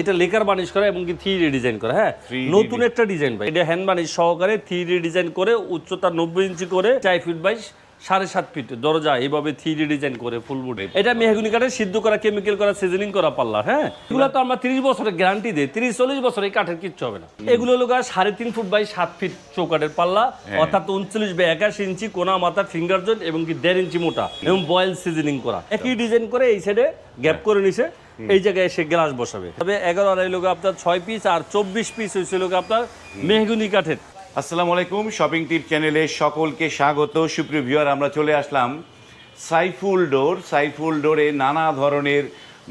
এটা lacquer varnish করা এবং কি থ্রি ডিজাইন করা হ্যাঁ? নতুন একটা ডিজাইন ভাই। এটা হ্যান্ড বানিশ সহকারে থ্রি ডিজাইন করে উচ্চতা নব্বই ইঞ্চি করে চার ফিট বাই সাড়ে সাত ফিট দরজা এইভাবে থ্রি ডিজাইন করে ফুল বুটে এটা মেহগুনি কাঠের সিদ্ধ করা কেমিক্যাল করা সিজনিং করা পাল্লা হ্যাঁ? এগুলো তো আমরা তিরিশ বছরের গ্যারান্টি দিই তিরিশ চল্লিশ বছর এই কাঠের কিচ্ছু হবে না। এগুলো হলো সাড়ে তিন ফুট বাই সাত ফিট চৌকাঠের পাল্লা অর্থাৎ উনচল্লিশ বাই একাশি ইঞ্চি কোনা মাথা ফিঙ্গার জয়েন্ট এবং কি দেড় ইঞ্চি মোটা এবং বয়েল সিজনিং করা। একই ডিজাইন করে এই সাইডে গ্যাপ করে নিছে এই জায়গায় এসে গ্লাস বসাবে। তবে এগারো আড়াই লোক আপনার, ছয় পিস আর চব্বিশ পিস হয়েছিল আপনার মেহগুনি কাঠের। আসসালামু আলাইকুম শপিং টিপ চ্যানেলে সকলকে স্বাগত। সুপ্রিয় ভিউয়ার, আমরা চলে আসলাম সাইফুল ডোর। সাইফুল ডোরে নানা ধরনের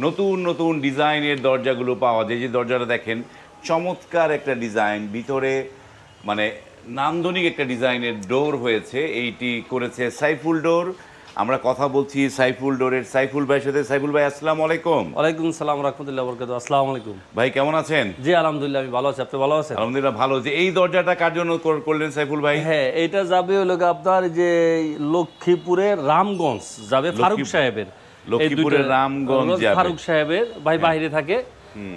নতুন নতুন ডিজাইনের দরজাগুলো পাওয়া যায়। যে দরজাটা দেখেন, চমৎকার একটা ডিজাইন। ভিতরে মানে নান্দনিক একটা ডিজাইনের ডোর হয়েছে। এইটি করেছে সাইফুল ডোর। আমরা কথা বলছি সাইফুল ডোরের। সাইফুল ভাইয়ের সাথে। সাইফুল ভাই আসসালামু আলাইকুম। ওয়ালাইকুম সালাম রহমতুল্লাহ বরকাত আসসালামু আলাইকুম। ভাই কেমন আছেন? জি আলহামদুলিল্লাহ আমি ভালো আছি। আপনি ভালো আছেন? আলহামদুলিল্লাহ ভালো। যে এই দরজাটা কার জন্য করলেন সাইফুল ভাই? হ্যাঁ এটা যাবে হলো আপনার যে লক্ষ্মীপুরের রামগঞ্জ যাবে ফারুক সাহেবের। লক্ষ্মীপুরের রামগঞ্জ যাবে। ফারুক সাহেবের ভাই বাইরে থাকে।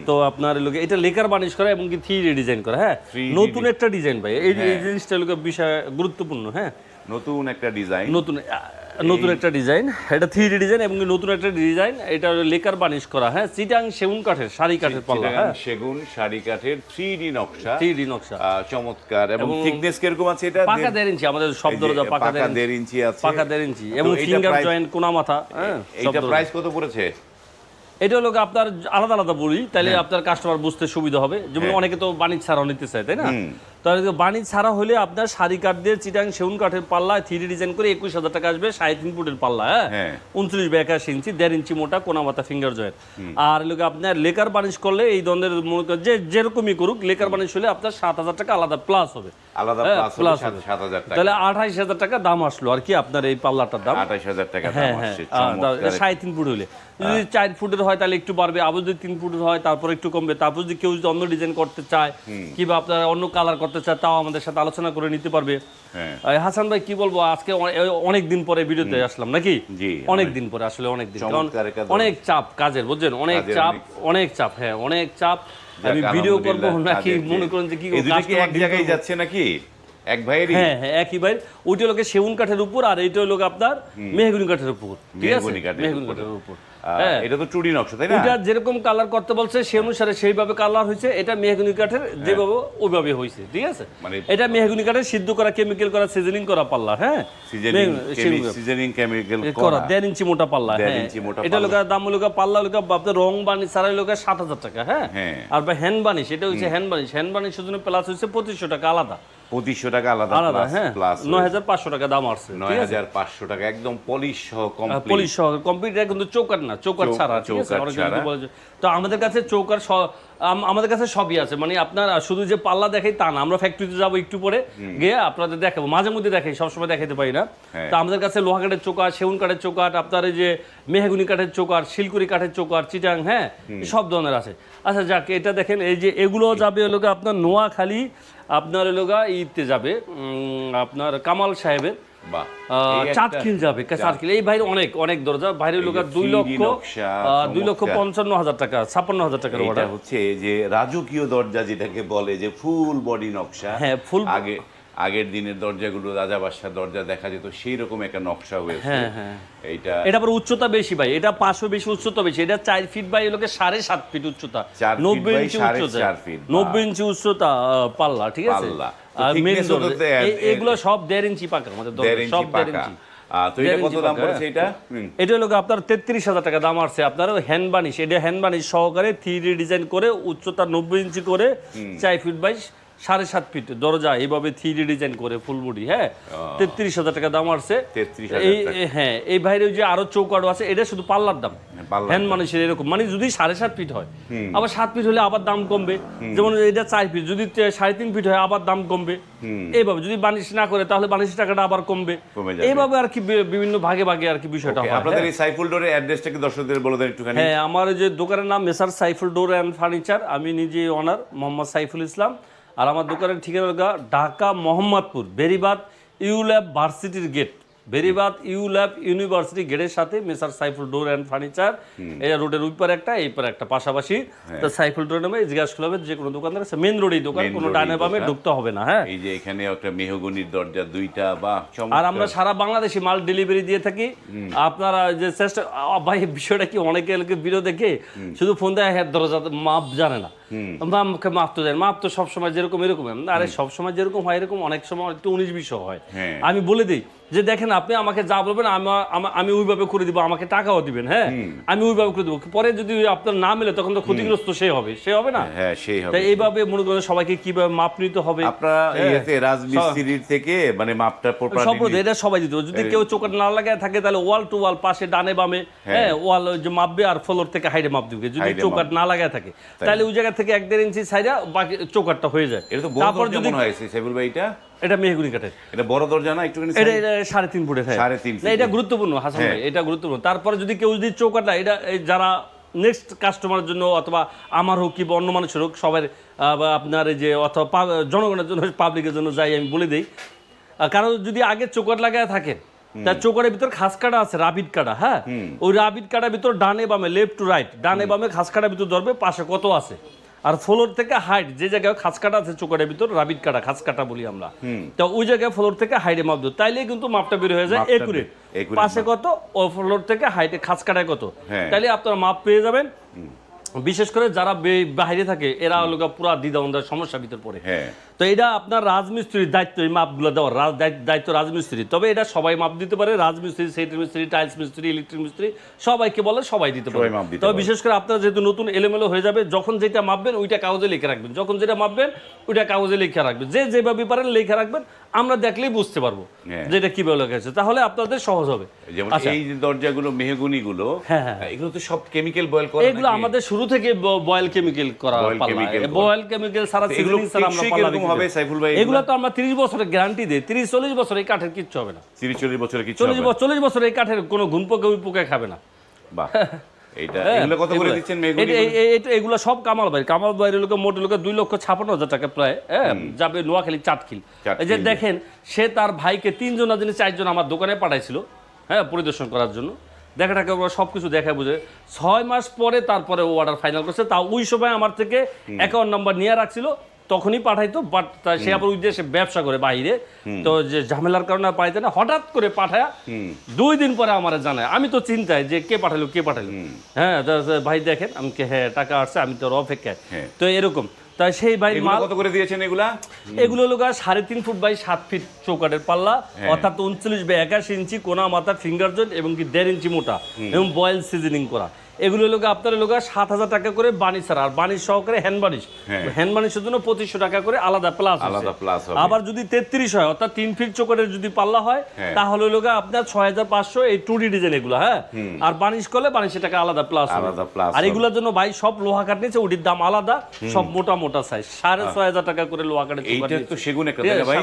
তো আপনার লোকে এটা লেকার বানিশ করা এবং কি থ্রি ডিজাইন করা হ্যাঁ? নতুন একটা ডিজাইন ভাই। এই এই জিনিসটা লোকে বিষয় গুরুত্বপূর্ণ হ্যাঁ? নতুন একটা ডিজাইন নতুন নতুন একটা ডিজাইন এটা থ্রি ডিজাইন এবং নতুন একটা ডিজাইন এটা লেকার বানিশ করা হ্যাঁ? চিটাং সেগুন কাঠের শাড়ি কাঠের পাল্লা হ্যাঁ? সেগুন শাড়ি কাঠের থ্রি ডি নকশা। থ্রি ডি নকশা। চমৎকার। এবং থিকনেস কীরকম আছে এটা? পাকা দেড় ইঞ্চি আমাদের সব দরজা পাকা দেড় ইঞ্চি। আছে। পাকা দেড় ইঞ্চি। এবং ফিঙ্গার জয়েন্ট কোনা মাথা হ্যাঁ? দরজা। প্রাইস কত পড়েছে? এটা হলো আপনার আলাদা আলাদা বলি তাহলে আপনার কাস্টমার বুঝতে সুবিধা হবে। যেমন হ্যাঁ। অনেকে তো বাণিজ্য ছাড়াও নিতে চায় তাই না? তাহলে বাণিজ্য ছাড়া হলে আপনার শাড়ি কাঠ দিয়ে চিটাং সেগুন কাঠের পাল্লা থ্রি ডিজাইন করে একুশ হাজার টাকা আসবে সাড়ে তিন ফুটের পাল্লা হ্যাঁ? হ্যাঁ। উনত্রিশ বা একাশি ইঞ্চি দেড় ইঞ্চি মোটা কোনা মাথা ফিঙ্গার জয়েন্ট আর লোকে আপনার লেকার বানিশ করলে এই মনে করেন যে যেরকমই করুক লেকার বানিশ হলে আপনার সাত হাজার টাকা আলাদা প্লাস হবে। আলাদা হ্যাঁ, প্লাস হবে। তাহলে আঠাইশ হাজার টাকা দাম আসলো আর কি আপনার এই পাল্লাটার দাম। আঠাশ হাজার টাকা হ্যাঁ হ্যাঁ। সাড়ে তিন ফুট হলে। যদি চার ফুটের হয় তাহলে একটু বাড়বে আবার যদি তিন ফুটের হয় তারপর একটু কমবে। তারপর যদি কেউ যদি অন্য ডিজাইন করতে চায় কিংবা আপনার অন্য কালার করতে চায় তাও আমাদের সাথে আলোচনা করে নিতে পারবে। হ্যাঁ। হাসান ভাই কি বলব আজকে অনেক দিন পরে ভিডিওতে আসলাম নাকি? অনেক দিন পরে আসলে অনেক দিন। কারণ। অনেক চাপ কাজের বুঝছেন? অনেক চাপ অনেক- চাপ হ্যাঁ অনেক চাপ। আমি ভিডিও করব নাকি মনে করেন যে কি এক জায়গায় যাচ্ছে নাকি? এক ভাইয়েরই? হ্যাঁ হ্যাঁ একই ভাই ওইটা লোকে সেগুন কাঠের উপর আর এইটা হলো আপনার মেহগুনি কাঠের উপর ঠিক আছে? মেহগনি কাঠের উপর। হ্যাঁ। এটা তো চুড়ি নকশা তাই না? ওইটা যেরকম কালার করতে বলছে সেই অনুসারে সেইভাবে কালার হয়েছে। এটা মেহগুনি কাঠের যেভাবে ওইভাবে হয়েছে ঠিক আছে? মানে- এটা মেহগুনি কাঠের সিদ্ধ করা কেমিক্যাল করা সিজনিং করা পাল্লা হ্যাঁ? সিজনিং কেমিক্যাল করা। দেড় ইঞ্চি মোটা পাল্লা হ্যাঁ। ইঞ্চি মোটা এটা দাম লোকা পাল্লা লোকা আপনার রং বানিশ সারাই লোকের সাত হাজার টাকা হ্যাঁ? হ্যাঁ। আর বা হ্যান্ড বানিশ এটা হচ্ছে হ্যান্ড বানিশ। হ্যান্ড বানিশের জন্য প্লাস হচ্ছে পঁচিশশো টাকা আলাদা। পঁচিশশো টাকা আলাদা আলাদা হ্যাঁ। প্লাস নয় হাজার পাঁচশো টাকা দাম আসছে নয় হাজার পাঁচশো টাকা একদম পলিশ সহ কমপ্লিট পুলিশ সহ কম্পিউটার কিন্তু চৌকার না চৌকার ছাড়া তো আমাদের কাছে চৌকার আমাদের কাছে সবই আছে মানে আপনার শুধু যে পাল্লা দেখাই তা না আমরা ফ্যাক্টরিতে যাব একটু পরে গিয়ে আপনাদের দেখাবো। মাঝে মধ্যে দেখাই সবসময় দেখাতে পারি না। হ্যাঁ। তো আমাদের কাছে লোহা কাঠের চৌকাট সেগুন কাঠের চৌকাট আপনার এই যে মেহগুনি কাঠের চৌকাট শিলকুড়ি কাঠের চৌকাট চিটাং হ্যাঁ? সব ধরনের আছে। আচ্ছা যাক এটা দেখেন এই যে এগুলো যাবে হলো আপনার নোয়াখালী আপনার এলোগা ঈদতে ইতে যাবে আপনার কামাল সাহেবের যাবে এই ভাইয়ের অনেক অনেক দরজা। বাইরের দুই লক্ষ দুই লক্ষ পঞ্চান্ন হাজার টাকা ছাপ্পান্ন হাজার টাকার অর্ডার হচ্ছে যে রাজকীয় দরজা যেটাকে বলে যে ফুল বডি নকশা। হ্যাঁ, ফুল আগে আগের দিনের দরজাগুলো রাজা বাদশার দরজা দেখা যেত সেই রকম একটা নকশা হয়েছে। হ্যাঁ, হ্যাঁ। এইটা এটা আবার উচ্চতা বেশি ভাই এটা পাঁচশো বেশি উচ্চতা বেশি এটা চার ফিট বাই লোকে সাড়ে সাত ফিট উচ্চতা। নব্বই ইঞ্চি উচ্চতা। নব্বই ইঞ্চি উচ্চতা পাল্লা ঠিক আছে? এগুলো সব দেড় ইঞ্চি পাকা আমাদের সব দেড় ইঞ্চি তো এটা কত দাম পড়েছে। এটা? এটা হলো আপনার তেত্রিশ হাজার টাকা দাম আসছে। আপনার হ্যান্ড বানিশ এটা হ্যান্ড বানিশ সহকারে থ্রি ডিজাইন করে উচ্চতা নব্বই ইঞ্চি করে চার ফিট বাই সাড়ে সাত ফিট দরজা এইভাবে থ্রি ডিজাইন করে ফুল বডি হ্যাঁ? তেত্রিশ হাজার টাকা দাম আসছে। এই হ্যাঁ এই বাইরে যে আরও চৌকাটো আছে এটা শুধু পাল্লার দাম। পাল্লার হ্যান্ড মানুষের এরকম। মানে যদি সাড়ে সাত ফিট হয় আবার সাত ফিট হলে আবার দাম কমবে। যেমন এটা চার ফিট যদি সাড়ে তিন ফিট হয় আবার দাম কমবে। এইভাবে যদি বানিশ না করে তাহলে বানিশের টাকাটা আবার কমবে। এইভাবে আর কি বিভিন্ন ভাগে ভাগে আর কি বিষয়টা হয় আপনাদের হ্যাঁ। এই সাইফুল ডোরের অ্যাড্রেসটা কি দর্শকদের বলে দেন একটুখানি? হ্যাঁ আমার যে দোকানের নাম messrs Saiful door and furniture আমি নিজে ওনার মোহাম্মদ সাইফুল ইসলাম। আর আমার দোকানের ঠিকানা ঢাকা মোহাম্মদপুর বেরিবাদ ইউল্যাব ভার্সিটির gate. Beribadh you lab university গেটের সাথে messrs Saiful door and furniture. এটা রোডের ওই পারে একটা এই পারে একটা পাশাপাশি। তো সাইফুল ডোর নামে জিজ্ঞাসা করবে যে কোনো দোকান আছে মেন রোডেই দোকান কোনো ডানে বামে ঢুকতে হবে না হ্যাঁ। এই যে এখানে একটা মেহগনির দরজা দুইটা বা আর আমরা সারা বাংলাদেশে মাল ডেলিভারি দিয়ে থাকি। আপনারা যে চেষ্টা ভাই বিষয়টা কি অনেকে ভিডিও দেখে শুধু ফোন দেয় হ্যাঁ দরজা মাপ জানে না। মাপকে মাপ তো মাপ তো সবসময় যেরকম এরকম আরে সবসময় যেরকম হয় এরকম অনেক সময় একটু উনিশ বিশ হয়। হ্যাঁ। আমি বলে দিই যে দেখেন আপনি আমাকে যা বলবেন আমা- ওইভাবে করে দিব আমাকে টাকাও দিবেন হ্যাঁ? আমি ওইভাবে করে দেবো। পরে যদি আপনার না মেলে তখন তো ক্ষতিগ্রস্ত সে হবে। সে হবে না? হ্যাঁ সেই হবে। তাই এইভাবে মনে করেন সবাইকে কীভাবে মাপ নিতে হবে। আপনারা হ্যাঁ। ইয়েতে রাজমিস্ত্রির থেকে মানে মাপটা প্রপার সম্পদ এটা সবাই দিতে যদি কেউ চোখে না লাগায় থাকে তাহলে ওয়াল টু ওয়াল পাশে ডানে বামে হ্যাঁ। ওয়াল যে মাপবে আর ফ্লোর থেকে হাইডে মাপ দিবে। যদি চৌকাট না লাগায় থাকে তাহলে ওই জায়গা থেকে এক দেড় ইঞ্চি সাইডা বাকি চৌকাটটা হয়ে যায়। এটা তো তারপর যদি মনে হয় সাইফুল ভাই এটা এটা মেহগুনি কাঠের। এটা বড় দরজা না একটুখানি এটা এটা সাড়ে তিন ফুটের হ্যাঁ। সাড়ে তিন না, এটা গুরুত্বপূর্ণ হাসান হ্যাঁ। ভাই এটা গুরুত্বপূর্ণ। তারপরে যদি কেউ যদি চৌকাটটা এটা যারা নেক্সট কাস্টমারের জন্য অথবা আমার হোক কি অন্য মানুষের হোক সবার আপনার যে অথবা জনগণের জন্য পাবলিকের জন্য যাই আমি বলে দিই কারণ যদি আগে চৌকাট লাগায় থাকেন তার চৌকাটের ভিতর খাস কাটা আছে রাবিট কাটা হ্যাঁ? ওই রাবিট কাটার ভিতর ডানে বামে লেফট টু রাইট ডানে বামে খাস কাটার ভিতর ধরবে পাশে কত আছে? আর ফ্লোর থেকে হাইট যে জায়গায় খাঁচ কাটা আছে চোখের ভিতর রাবিট কাটা খাঁচ কাটা বলি আমরা। তো ওই জায়গায় ফ্লোর থেকে হাইটে মাপ দেবো তাইলে কিন্তু মাপটা বের হয়ে যায় একুরেট পাশে কত? ও ফ্লোর থেকে হাইটে খাঁচ কাটায় কত? হ্যাঁ। তাইলে আপনারা মাপ পেয়ে যাবেন। বিশেষ করে যারা বে- বাইরে থাকে এরা হলো পুরা দ্বিধাদ্বন্দ্বের সমস্যার ভিতর পড়ে। হ্যাঁ। তো এটা আপনার রাজমিস্ত্রির দায়িত্ব এই মাপগুলো দেওয়ার দায়িত্ব- রাজমিস্ত্রি। তবে এটা সবাই মাপ দিতে পারে রাজমিস্ত্রি সেটের মিস্ত্রি টাইলস মিস্ত্রি ইলেকট্রিক মিস্ত্রি সবাইকে বলে সবাই দিতে পারে। তবে বিশেষ করে আপনার যেহেতু নতুন এলোমেলো হয়ে যাবে যখন যেটা মাপবেন ওইটা কাগজে লিখে রাখবেন। যখন যেটা মাপবেন ওইটা কাগজে লিখে রাখবেন। যে যেভাবে পারেন লিখে রাখবেন আমরা দেখলেই বুঝতে পারব হ্যাঁ। যে এটা কীভাবে লেখা আছে তাহলে আপনাদের সহজ হবে। যেমন আচ্ছা। এই যে দরজাগুলো মেহগনি গুলো হ্যাঁ, হ্যাঁ। এগুলো তো সব কেমিক্যাল বয়েল করা এগুলো আমাদের শুরু থেকে বয়েল কেমিক্যাল করা বয়েল কেমিক্যাল সারা এগুলো হবে সাইফুল ভাই? এগুলো তো আমরা 30 বছরের গ্যারান্টি দিই। 30 40 বছর এই কাঠের কিচ্ছু হবে না। তিরিশ চল্লিশ বছরের কিছু 40 হবে বছর 40 বছর এই কাঠের কোনো ঘুম পোকা খাবে না। বাহ। এগুলো কত করে এগুলো- দিচ্ছেন এটা- মেহগনি এই- এই- এটা- এগুলো সব কামাল ভাই। কামাল ভাইয়ের লোকে মোট লোকে দুই লক্ষ ছাপান্ন হাজার টাকা প্রায় হ্যাঁ যাবে নোয়াখালী চাটখিল চাটখিল এই যে দেখেন সে তার ভাইকে তিনজন না জানি চারজন আমার দোকানে পাঠাইছিল হ্যাঁ পরিদর্শন করার জন্য। দেখাটাকে ওরা সব কিছু দেখা বুঝে। ছয় মাস পরে তারপরে ও অর্ডার ফাইনাল করছে তা ওই সময় আমার থেকে অ্যাকাউন্ট নাম্বার নিয়ে রাখছিল। তখনই পাঠাইতো বাট সে আবার উদ্দেশ্যে ব্যবসা করে বাইরে তো যে ঝামেলার কারণে পাইতে না হঠাৎ করে পাঠায় দুই দিন পরে আমার জানায়। আমি তো চিন্তায় যে কে পাঠালো কে পাঠালো। হ্যাঁ ভাই দেখেন আমি হ্যাঁ টাকা আসছে আমি তোর অপেক্ষায়। হ্যাঁ। তো এরকম। তাই সেই ভাই মাল কত করে দিয়েছেন এগুলা? এগুলো হলো গা সাড়ে তিন ফুট বাই সাত ফিট চৌকাটের পাল্লা হ্যাঁ। অর্থাৎ উনচল্লিশ বাই একাশি ইঞ্চি কোনা মাথা ফিঙ্গার জয়েন্ট এবং কি দেড় ইঞ্চি মোটা এবং বয়েল সিজনিং করা। এগুলো গা আপনার গা সাত হাজার টাকা করে বানিশ ছাড়া আর বানিশ সহকারে হ্যান্ড বানিশ হ্যাঁ। হ্যান্ড বানিশের জন্য পঁচিশশো টাকা করে আলাদা প্লাস আলাদা হবে। আবার যদি তেত্রিশ হয় অর্থাৎ তিন ফিট চৌকাটের যদি পাল্লা হয় হ্যাঁ। তাহলে হলো গা আপনার ছয় হাজার পাঁচশো এই টু ডি ডিজাইন এগুলো হ্যাঁ? আর বানিশ করলে বানিশের টাকা আলাদা প্লাস আলাদা plus আর এগুলোর জন্য ভাই সব লোহা কাঠ নিয়েছে ওটির দাম আলাদা সব মোটা মোটা সাইজ সাড়ে ছয় হাজার টাকা করে লোহা কাঠের চৌকাঠ এইটা তো সেগুন ভাই?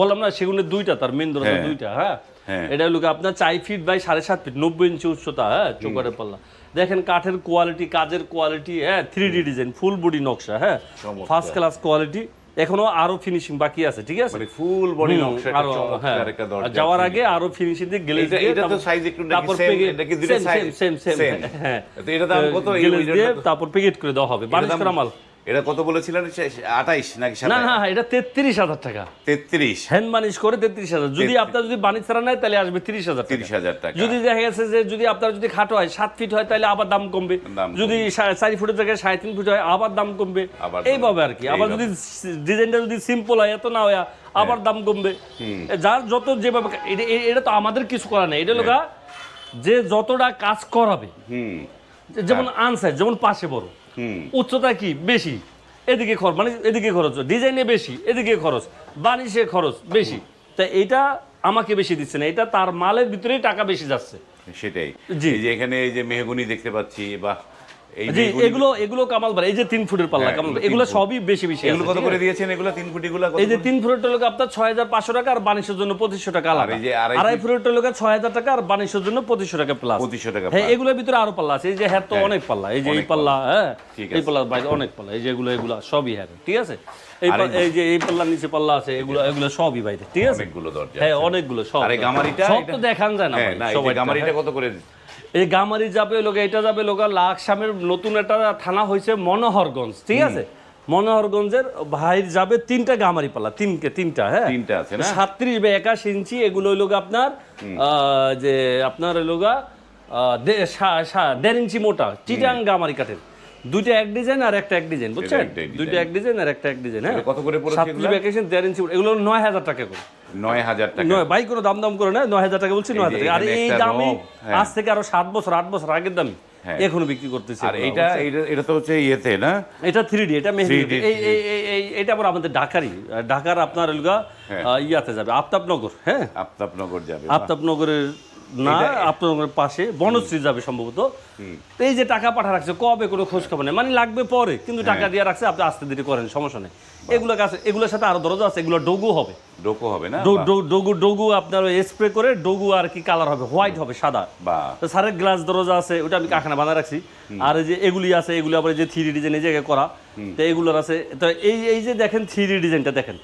বললাম না সেগুনের দুইটা তার মেন দরজা হ্যাঁ। দুইটা হ্যাঁ? হ্যাঁ। এটা হলো কি আপনার চার ফিট বাই সাড়ে সাত ফিট নব্বই ইঞ্চি উচ্চতা হ্যাঁ চৌকাটের পাল্লা। দেখেন কাঠের কোয়ালিটি কাজের কোয়ালিটি হ্যাঁ three D design full body নকশা হ্যাঁ ফার্স্ট ক্লাস কোয়ালিটি এখনও আরও ফিনিশিং বাকি আছে ঠিক আছে? মানে ফুল বডি নকশা আরও, হ্যাঁ। চমৎকার একটা দরজা যাওয়ার আগে আরও ফিনিশিং দিয়ে গেলে এটা- দিয়ে এটা তো তারপর- একটু নাকি পেগে- এটা কি same, same, Same। হ্যাঁ। তো এটা দাম কত? এই- তারপর পেকেট করে দেওয়া হবে। বানিশ করা মাল? এটা কত বলেছিলেন? আঠাইশ নাকি না না এটা তেত্রিশ হাজার টাকা। তেত্রিশ। হ্যান্ড বানিশ করে তেত্রিশ হাজার। যদি আপনার যদি বানিশ ছাড়া নেয় তাহলে আসবে তিরিশ হাজার তিরিশ হাজার টাকা। যদি দেখা গেছে যে যদি আপনার যদি খাটো হয় সাত ফিট হয় তাহলে আবার দাম কমবে। যদি চারি ফুটের জায়গায় সাড়ে তিন ফুট হয় আবার দাম কমবে। এইভাবে আর কি। আবার। যদি ডিজাইনটা যদি সিম্পল হয় এত না হয় আবার দাম কমবে। যার যত যেভাবে এটা- তো আমাদের কিছু করা নেই। এটা হলো গা, যে যতটা কাজ করাবে যেমন আনসার যেমন পাশে বড়। উচ্চতা কি? বেশি। এদিকে খরচ মানে এদিকে খরচ। ডিজাইনে বেশি এদিকে খরচ। বানিশে খরচ বেশি। তা এটা আমাকে বেশি দিচ্ছে না। এটা তার মালের ভিতরেই টাকা বেশি যাচ্ছে। সেটাই। জি। যে এখানে এই যে মেহগুনি দেখতে পাচ্ছি বা জি এগুলো এগুলো কামাল ভাই এই যে তিন ফুটের পাল্লা হ্যাঁ, কামাল ভাই, এগুলো সবই বেশি বেশি এগুলো কত করে দিয়েছেন এগুলো তিন ফুটিগুলো কত এই যে তিন ফুটের লোক আপনার ছয় হাজার পাঁচশো টাকা আর বাণিজ্যের জন্য পঁচিশশো টাকা আর এই যে আড়াই আড়াই ফুটের লোক ছয় হাজার টাকা আর বাণিজ্যের জন্য পঁচিশশো টাকা প্লাস 2500 টাকা হ্যাঁ এগুলোর ভিতরে আরও পাল্লা আছে। এই যে হ্যাঁ তো হ্যাঁ, অনেক পাল্লা। এই যে এই পাল্লা হ্যাঁ এই আছে। পাল্লার বাইরে অনেক পাল্লা। এই যে এগুলো এগুলো সবই হ্যাঁ ঠিক আছে? এই এই- এই যে এই পাল্লার নিচে পাল্লা আছে এগুলো এগুলো সবই বাইরে ঠিক আছে? অনেকগুলো দরজা হ্যাঁ অনেকগুলো সব। আর গামারিটা সব তো দেখান যায় না হ্যাঁ গামারিটা। কত করে এই গামারি যাবে লোক এটা যাবে লোক লাকসামের নতুন একটা থানা হয়েছে মনোহরগঞ্জ ঠিক আছে? মনোহরগঞ্জের ভাইর যাবে তিনটা গামারি পালা তিনকে তিনটা হ্যাঁ? তিনটা আছে না? সাতত্রিশ বা একাশ ইঞ্চি এগুলো হইল গা আপনার আহ, যে আপনার হইল সা- দেড় ইঞ্চি মোটা চিটাং গামারি কাঠের। দুইটা এক ডিজাইন আর একটা এক ডিজাইন বুঝছেন? দুইটা এক ডিজাইন আর একটা এক ডিজাইন হ্যাঁ? কত করে পড়েছে ভ্যাকেশন ইঞ্চি এগুলো নয় হাজার টাকা করে। নয় হাজার টাকা। নয় করে দাম দাম করে না নয় হাজার টাকা বলছি টাকা। আর এই দামে হ্যাঁ। আজ থেকে আরও সাত বছর আট বছর আগের দামই হ্যাঁ। এখনও বিক্রি করতেছে আর এটা- এটা তো হচ্ছে ইয়েতে না? এটা থ্রি ডি এটা মেহেদি। 3D এই এই এটা আবার আমাদের ঢাকারই। ঢাকার আপনার হ্যাঁ। ইয়াতে যাবে আফতাবনগর হ্যাঁ? আফতাবনগর যাবে আফতাবনগরের না আপনার পাশে বনশ্রী যাবে সম্ভবত। এই যে টাকা পাঠা রাখছে কবে কোনো খোঁজ খবর নেই। মানে লাগবে পরে কিন্তু হ্যাঁ। টাকা দিয়ে রাখছে আপনি আস্তে ধীরে করেন সমস্যা নেই। এগুলো কাছে এগুলোর সাথে আরও দরজা আছে এগুলো ডোগু হবে। ডোকো হবে না? ডোগু ডোগু আপনার স্প্রে করে ডোগু আর কি কালার হবে হোয়াইট হবে সাদা। বা তো সারের গ্লাস দরজা আছে ওটা আমি কারখানা বানা রাখছি। আর এই যে এগুলি আছে এগুলি আবার যে থ্রি ডিজাইন এই জায়গায় করা তো এগুলোর আছে তো এই এই যে দেখেন থ্রি ডিজাইনটা দেখেন।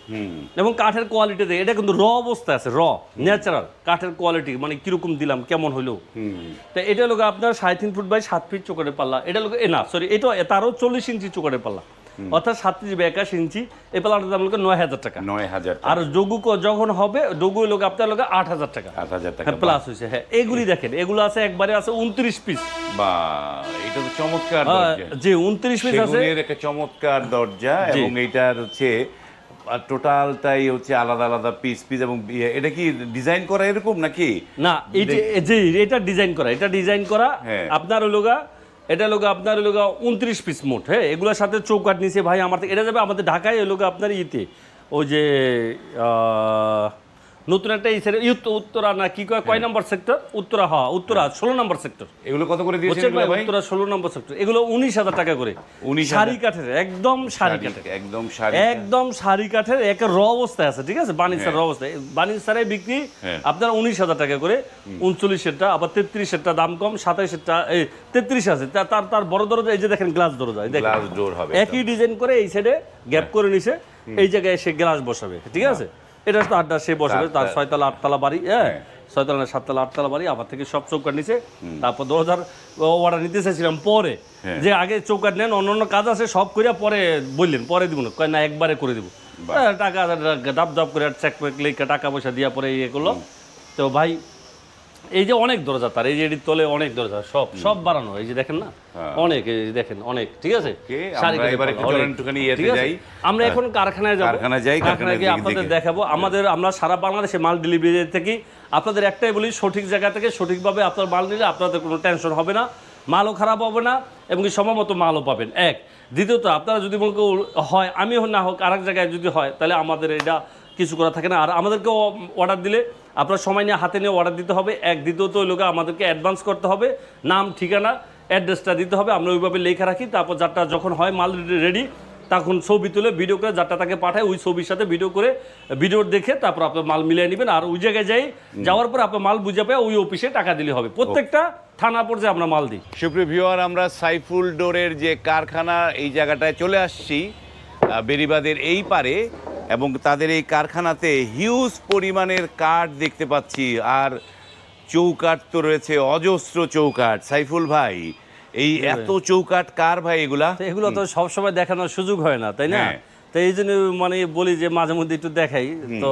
এবং কাঠের কোয়ালিটি এটা কিন্তু র অবস্থা আছে র ন্যাচারাল কাঠের কোয়ালিটি মানে কীরকম দিলাম কেমন হলো। তো এটা লোক আপনার সাড়ে তিন ফুট বাই সাত ফিট চোকারের পাল্লা এটা লোক এ না সরি এটা তারও চল্লিশ ইঞ্চি চোকারের পাল্লা। অর্থাৎ সাতত্রিশ বা একাশ ইঞ্চি। এই পাল্লাটার দাম লোক নয় হাজার টাকা। নয় হাজার আর ডগু যখন হবে ডগু লোক আপনার লোক আট হাজার টাকা। আট হাজার টাকা হ্যাঁ প্লাস হয়েছে। হ্যাঁ এগুলি দেখেন এগুলো আছে একবারে আছে উনত্রিশ পিস বা এটা তো চমৎকার যে উনত্রিশ পিস আছে। একটা চমৎকার দরজা এবং এইটার হচ্ছে টোটালটাই হচ্ছে আলাদা আলাদা পিস পিস এবং ইয়ে- এটা কি ডিজাইন করা এরকম নাকি? না এই যে যে এটা ডিজাইন করা। এটা ডিজাইন করা হ্যাঁ। আপনার লোগা এটা লোক আপনার লোক উনত্রিশ পিস মোট হ্যাঁ? এগুলোর সাথে চৌকাট নিচে ভাই, আমার এটা যাবে আমাদের ঢাকায় লোক আপনার ইতে ওই যে নতুন একটা এই উত্তরা না কি কয়? কয় নম্বর সেক্টর উত্তরা হ্যাঁ উত্তরা ষোলো নম্বর সেক্টর এগুলো কত করে দিয়েছেন ভাই? উত্তরা ষোলো নম্বর সেক্টর এগুলো উনিশ হাজার টাকা করে। 19,000 শাড়ি কাঠের একদম শাড়ি কাঠের। একদম শাড়ি একদম শাড়ি কাঠের এক র অবস্থায় আছে ঠিক আছে? বানিসার র অবস্থায়। বানিসারে বিক্রি হ্যাঁ। আপনার উনিশ হাজার টাকা করে উনচল্লিশেরটা আবার তেত্রিশেরটা দাম কম সাতাইশেরটা এই তেত্রিশ আছে। তার তার বড় দরজা এই যে দেখেন গ্লাস দরজা গ্লাস ডোর হবে একই ডিজাইন করে এই সাইডে গ্যাপ করে নিছে এই জায়গায় সে গ্লাস বসাবে ঠিক আছে? এটা তো আড্ডা সে বসে তার ছয়তলা আটতলা বাড়ি হ্যাঁ? হ্যাঁ। ছয়তলা না সাততলা আটতলা বাড়ি আবার থেকে সব চৌকাট নিছে। তারপর দু হাজার অর্ডার নিতে চাইছিলাম পরে। হ্যাঁ। যে আগে চৌকাট নেন অন্য অন্য কাজ আছে সব করিয়া পরে বললেন পরে দিব না। কয় না একবারে করে দিব। হ্যাঁ, টাকা দাপ দাপ করে চেক লেখা টাকা পয়সা দিয়া পরে ইয়ে করল। তো ভাই এই যে অনেক দরজা তার এই যে এটির তলে অনেক দরজা সব সব বাড়ানো এই যে দেখেন না? হ্যাঁ। অনেক এই যে দেখেন অনেক ঠিক আছে? আমরা এখন কারখানায় যাব। কারখানায় গিয়ে আপনাদের দেখাবো। আমাদের আমরা সারা বাংলাদেশে মাল ডেলিভারি থেকে আপনাদের একটাই বলি সঠিক জায়গা থেকে সঠিকভাবে আপনার মাল নিলে আপনাদের কোনো টেনশন হবে না মালও খারাপ হবে না এবং কি সময়মতো মালও পাবেন। এক দ্বিতীয়ত আপনারা যদি মনে হয় আমি না হোক আরেক জায়গায় যদি হয় তাহলে আমাদের এটা কিছু করা থাকে না। আর আমাদেরকেও অর্ডার দিলে আপনার সময় নিয়ে হাতে নিয়ে অর্ডার দিতে হবে। এক দ্বিতীয়ত ওই লোকে আমাদেরকে অ্যাডভান্স করতে হবে। নাম ঠিকানা অ্যাড্রেসটা দিতে হবে। আমরা ওইভাবে লেখা রাখি তারপর যারটা যখন হয় মাল রেডি তখন ছবি তুলে ভিডিও করে যারটা তাকে পাঠায়। ওই ছবির সাথে ভিডিও করে ভিডিও দেখে তারপর আপনার মাল মিলিয়ে নেবেন। আর ওই জায়গায় যাই যাওয়ার পর আপনার মাল বুঝে পেয়ে ওই অফিসে টাকা দিলে হবে। প্রত্যেকটা থানা পর্যায়ে আমরা মাল দিই। সুপ্রিয় ভিউয়ার আমরা সাইফুল ডোরের যে কারখানা এই জায়গাটায় চলে আসছি। বেরিবাদের এই পারে এবং তাদের এই কারখানাতে হিউজ পরিমাণের কাঠ দেখতে পাচ্ছি। আর চৌকাঠ তো রয়েছে অজস্র চৌকাঠ। সাইফুল ভাই এই এত চৌকাঠ কার ভাই এগুলা? এগুলো তো সবসময় দেখানোর সুযোগ হয় না তাই না? হ্যাঁ। তো এই জন্য মানে বলি যে মাঝে মধ্যে একটু দেখাই। তো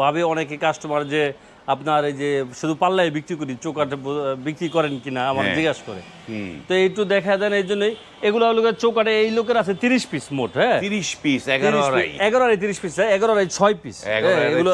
ভাবে অনেকে কাস্টমার যে আপনার এই যে শুধু পাল্লায় বিক্রি করি চৌকাঠ বিক্রি করেন কিনা আমার হ্যাঁ। জিজ্ঞাসা করে। তো একটু দেখা দেন এই জন্যই এগুলো লোকের চৌকাটে এই লোকের আছে তিরিশ পিস মোট হ্যাঁ। তিরিশ পিস এগারো 30 আড়াই। piece, এগারো আড়াই তিরিশ পিস এগারো আড়াই ছয় পিস এগুলো।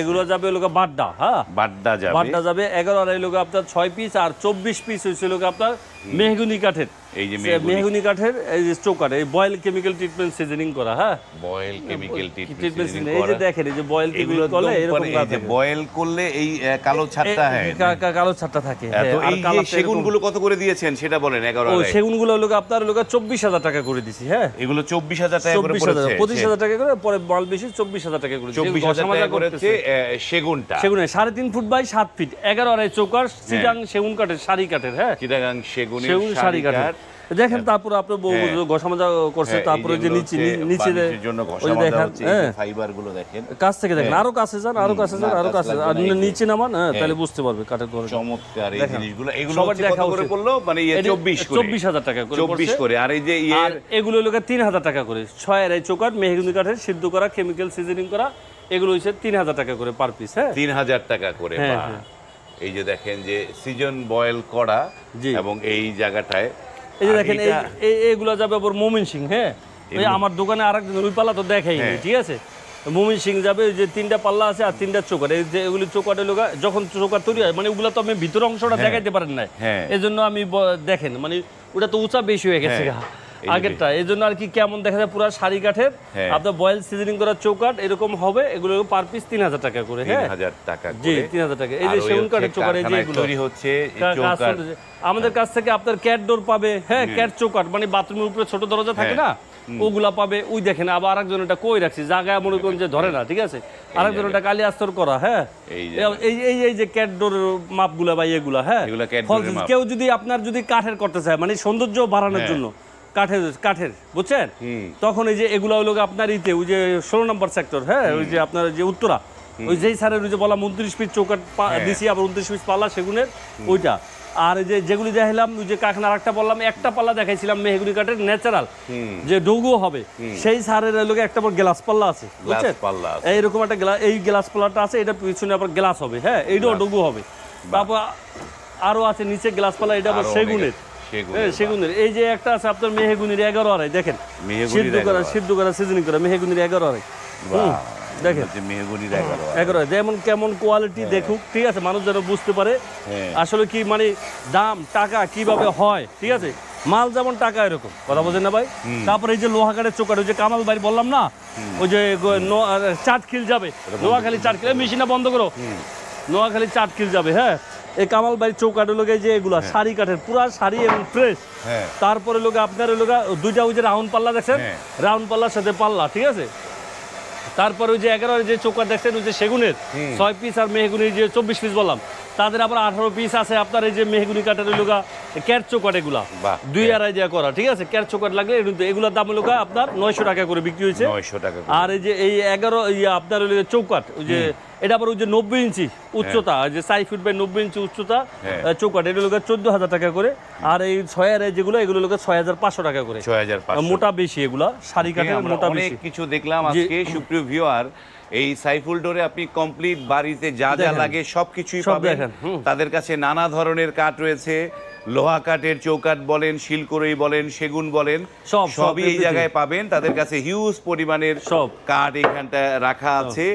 এগুলো যাবে লোক বাড্ডা হ্যাঁ। বাড্ডা যাবে। বাড্ডা যাবে এগারো আড়াই লোক আপনার ছয় পিস আর চব্বিশ পিস হয়েছে লোক আপনার মেহগুনি কাঠের। এই যে মেহগনি কাঠের এই যে চোকার এই বয়েল কেমিক্যাল ট্রিটমেন্ট সিজনিং করা হ্যাঁ? বয়েল কেমিক্যাল ট্রিটমেন্ট ট্রিটমেন্ট এই যে দেখেন এই যে বয়েল এগুলো করলে এরকম কাজ বয়েল করলে এই কালো ছাপটা এ- হ্যাঁ। কালো ছাটটা থাকে হ্যাঁ, তো হ্যাঁ, এই এরকম- সেগুনগুলো কত করে দিয়েছেন সেটা বলেন এগারো ও আড়াই। সেগুনগুলো লোক আপনার লোক চব্বিশ হাজার টাকা করে দিছি হ্যাঁ? এগুলো চব্বিশ হাজার টাকা করে পড়েছে। পঁচিশ হাজার টাকা করে পরে মাল বেশি চব্বিশ হাজার টাকা করে চব্বিশ হাজার টাকা করেছে সেগুনটা। সেগুন সাড়ে তিন ফুট বাই সাত ফিট এগারো আড়াই চৌকার সিজাং সেগুন কাঠের শাড়ি কাঠের হ্যাঁ? চিটাগাং সেগুনের সেগুন শাড়ি কাঠের। দেখেন তারপর আপনার বউ হ্যাঁ। ঘষামজা করছে হ্যাঁ, তারপরে যে নিচে নিচে ঘষা দেখেন হ্যাঁ। ফাইবারগুলো দেখেন। কাছ থেকে দেখেন আরও কাছে যান আরও কাছে যান আরও কাছে। আর নিচে নামান হ্যাঁ তাহলে বুঝতে পারবে কাঠের ঘর চমৎকার এই জিনিসগুলো এগুলো সবার দেখা করে। পড়ল? মানে ইয়ে এটা চব্বিশ করে। চব্বিশ হাজার টাকা করে চব্বিশ পড়ছে। করে আর এই যে আর এগুলো লোক তিন হাজার টাকা করে। ছয় আড়াই চৌকাট মেহগুনি কাঠের সিদ্ধ করা কেমিক্যাল সিজনিং করা এগুলো হচ্ছে তিন হাজার টাকা করে পার পিস হ্যাঁ? তিন হাজার টাকা করে হ্যাঁ, হ্যাঁ। এই যে দেখেন যে সিজন বয়েল করা এবং এই জায়গাটায় এই যে দেখেন এই এইগুলো যাবে আবার মোমিন সিং হ্যাঁ ওই আমার দোকানে আরেকজন রুই পাল্লা তো দেখাই হ্যাঁ। ঠিক আছে মোমিন সিং যাবে ওই যে তিনটা পাল্লা আছে আর তিনটা চোকার এই যে এগুলি চোকাটে লোক যখন চোকার তৈরি হয় মানে ওগুলো তো আমি ভিতর অংশটা দেখাইতে পারেন না হ্যাঁ। এই জন্য আমি দেখেন মানে ওটা তো উঁচা বেশি হয়ে গেছে হ্যাঁ। আগেরটা এই জন্য আর কি কেমন দেখা যায় পুরো শাড়ি কাঠের হ্যাঁ। আপনার বয়েল সিজনিং করা চৌকাট এরকম হবে এগুলো পার পিস তিন হাজার টাকা করে হ্যাঁ। হাজার টাকা জি তিন হাজার টাকা। এই যে সেগুন কাঠের চৌকাট এই যে তৈরি হচ্ছে। আমাদের কাছ থেকে আপনার ক্যাট ডোর পাবে হ্যাঁ ক্যাট চৌকাট মানে বাথরুমের উপরে ছোট দরজা থাকে না হ্যাঁ। ওগুলা পাবে ওই দেখেন আবার আরেকজন এটা কই রাখছি জায়গায় মনে করুন যে ধরে না ঠিক আছে? আরেকজন এটা কালি আস্তর করা হ্যাঁ। এই এই এই এই যে ক্যাট ডোর মাপগুলা বা এগুলা হ্যাঁ। কেউ যদি আপনার যদি কাঠের করতে চায় মানে সৌন্দর্য বাড়ানোর হ্যাঁ। জন্য কাঠের কাঠের বুঝছেন? তখন এই যে এগুলা হলো আপনার ইতে ওই যে ষোলো নম্বর সেক্টর হ্যাঁ? ওই যে আপনার যে উত্তরা। ওই যেই স্যারের ওই যে বললাম উনত্রিশ পিস চৌকাট হ্যাঁ। দিছি আবার উনত্রিশ পিস পাল্লা সেগুনের ওইটা। আর এই যে যেগুলি দেখাইলাম ওই যে কারখানা আরেকটা বললাম একটা পাল্লা দেখাইছিলাম মেহগুনি কাঠের ন্যাচারাল যে ডৌগো হবে। সেই সারের লোকে একটা আবার গ্লাস পাল্লা আছে বুঝছেন? এইরকম একটা গ্লাস এই গ্লাস পাল্লাটা আছে এটা পিছনে আবার গ্লাস হবে হ্যাঁ? এইটাও ডৌগো হবে। তারপর আরও আছে নিচে গ্লাস পাল্লা এটা আবার সেগুনের। সেগুনের, হ্যাঁ, এই যে একটা আছে আপনার মেহেগুনির এগারো আড়াই দেখেন। সিদ্ধ করা সিদ্ধ করা সিজনিং করা মেহেগুনির এগারো আড়াই। দেখেন। হচ্ছে এগারো এগারো যেমন কেমন কোয়ালিটি দেখুক ঠিক আছে মানুষ যেন বুঝতে পারে হ্যাঁ। আসলে কি মানে দাম টাকা কীভাবে হয় ঠিক আছে? মাল যেমন টাকা এরকম কথা বলছেন না ভাই? তারপরে এই যে লোহা কাঠের চোকার ওই যে কামাল ভাই বললাম না? ওই যে চাটখিল যাবে। নোয়াখালী চাটখিল মেশিনটা বন্ধ করো। নোয়াখালী চাটখিল যাবে হ্যাঁ? এই কামাল বাড়ির চৌকাঠের লোকে যে এগুলা শাড়ি কাঠের পুরা শাড়ি এবং ফ্রেশ হ্যাঁ। তারপরে লোকে আপনার লোক দুইটা ওই যে রাউন্ড পাল্লা দেখছেন? হ্যাঁ। রাউন্ড পাল্লার সাথে পাল্লা ঠিক আছে? তারপরে ওই যে এগারো যে চৌকা দেখছেন ওই যে সেগুনের ছয় পিস আর মেহগুনির যে চব্বিশ পিস বললাম। তাদের আবার আঠারো পিস আছে। আপনার এই যে মেহগুনি কাঠের লোকা ক্যাট চৌকাট এগুলা। দুই আড়াই দেওয়া করা ঠিক আছে? ক্যাট চৌকাট লাগলে এগুলোর দাম লোকা আপনার নয়শো টাকা করে বিক্রি হয়েছে। নয়শো টাকা আর এই যে এই এগারো ইয়ে আপনার ওই চৌকাট ওই যে এটা আবার ওই যে নব্বই ইঞ্চি উচ্চতা যে সাই ফিট বাই নব্বই ইঞ্চি উচ্চতা হ্যাঁ। চৌকাট এটা লোকের চোদ্দ হাজার টাকা করে। আর এই ছয় আর যেগুলো এগুলো লোকের ছয় হাজার পাঁচশো টাকা করে। ছয় হাজার মোটা বেশি এগুলা শাড়ি কাঠের মোটা বেশি। কিছু দেখলাম। আজকে সুপ্রিয় ভিউয়ার এই সাইফুল ডোরে আপনি কমপ্লিট বাড়িতে যা যা লাগে সব পাবেন। তাদের কাছে নানা ধরনের কাঠ রয়েছে। লোহা কাঠের চৌকাঠ বলেন শিলকরই বলেন সেগুন বলেন সব, সব, সবই এই জায়গায় পাবেন। তাদের কাছে হিউজ পরিমাণের সব। কাঠ এখানটা রাখা আছে।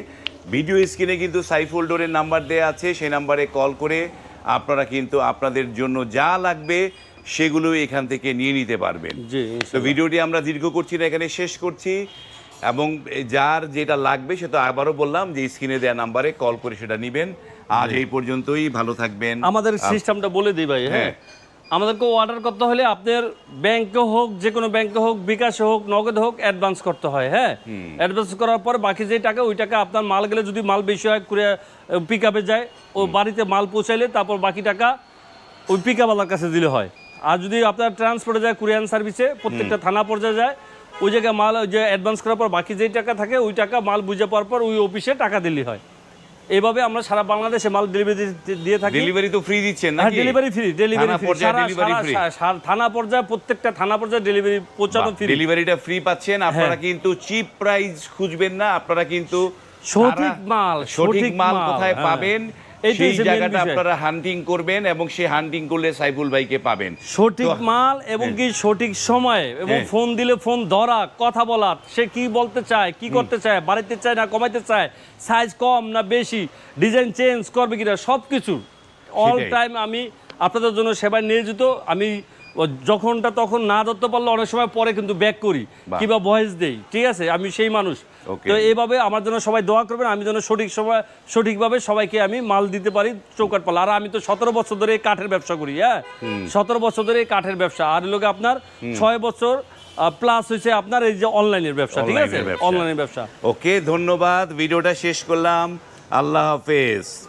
ভিডিও স্ক্রিনে কিন্তু সাইফুল ডোরের নাম্বার দেওয়া আছে সেই নাম্বারে কল করে আপনারা কিন্তু আপনাদের জন্য যা লাগবে সেগুলো এখান থেকে নিয়ে নিতে পারবেন। তো ভিডিওটি আমরা দীর্ঘ করছি না এখানে শেষ করছি। এবং যার যেটা লাগবে সেটা আবারও বললাম যে স্ক্রিনে দেওয়া নাম্বারে কল করে সেটা নেবেন। আজ এই পর্যন্তই ভালো থাকবেন। আমাদের সিস্টেমটা বলে দিই ভাই হ্যাঁ? হ্যাঁ। আমাদেরকে অর্ডার করতে হলে আপনার ব্যাংকে হোক যে কোনো ব্যাংকে হোক বিকাশে হোক নগদ হোক অ্যাডভান্স করতে হয় হ্যাঁ? অ্যাডভান্স করার পর বাকি যে টাকা ওই টাকা আপনার মাল গেলে যদি মাল বেশি হয় করে পিক আপে যায় ও বাড়িতে মাল পৌঁছাইলে তারপর বাকি টাকা ওই পিক আপওয়ালার কাছে দিলে হয়। আর যদি আপনার ট্রান্সপোর্টে যায় কুরিয়ান সার্ভিসে প্রত্যেকটা থানা পর্যায়ে যায় ওই জায়গায় মাল যে অ্যাডভান্স করার পর বাকি যেই টাকা থাকে ওই টাকা মাল বুঝে পাওয়ার পর ওই অফিসে টাকা দিলে হয়। এইভাবে আমরা সারা বাংলাদেশে মাল ডেলিভারি দিয়ে থাকি। ডেলিভারি তো ফ্রি দিচ্ছেন হ্যাঁ নাকি? ডেলিভারি ফ্রি ডেলিভারি ফ্রি সারা থানা পর্যায়ে প্রত্যেকটা থানা পর্যায়ে ডেলিভারি পৌঁছানো ফ্রি ডেলিভারিটা ফ্রি পাচ্ছেন। আপনারা কিন্তু চিপ প্রাইস খুঁজবেন না। আপনারা কিন্তু সঠিক মাল, সঠিক মাল। কোথায় হ্যাঁ। পাবেন? সেই জায়গাটা আপনারা হান্টিং করবেন এবং সেই হান্টিং করলে সাইফুল ভাইকে পাবেন। সঠিক মাল এবং কি সঠিক সময়ে এবং হ্যাঁ। ফোন দিলে ফোন ধরা কথা বলা সে কি বলতে চায় কি করতে চায় বাড়িতে চায় না কমাইতে চায় সাইজ কম না বেশি ডিজাইন চেঞ্জ করবে কিনা সব কিছু অল টাইম আমি আপনাদের জন্য সেবায় নিয়োজিত আমি যখনটা তখন না ধরতে পারলে অনেক সময় পরে কিন্তু ব্যাক করি। কিংবা ভয়েস দেই। ঠিক আছে? আমি সেই মানুষ। তো এইভাবে আমার জন্য সবাই দোয়া করবেন আমি যেন সঠিক সময় সঠিকভাবে সবাইকে আমি মাল দিতে পারি চৌকাট পাল্লা আর আমি তো সতেরো বছর ধরে কাঠের ব্যবসা করি হ্যাঁ? সতেরো বছর ধরে কাঠের ব্যবসা। আর লোকে আপনার ছয় বছর প্লাস হয়েছে আপনার এই যে অনলাইনের ব্যবসা ঠিক আছে। অনলাইনের ব্যবসা। ওকে ধন্যবাদ। ভিডিওটা শেষ করলাম। আল্লাহ হাফেজ।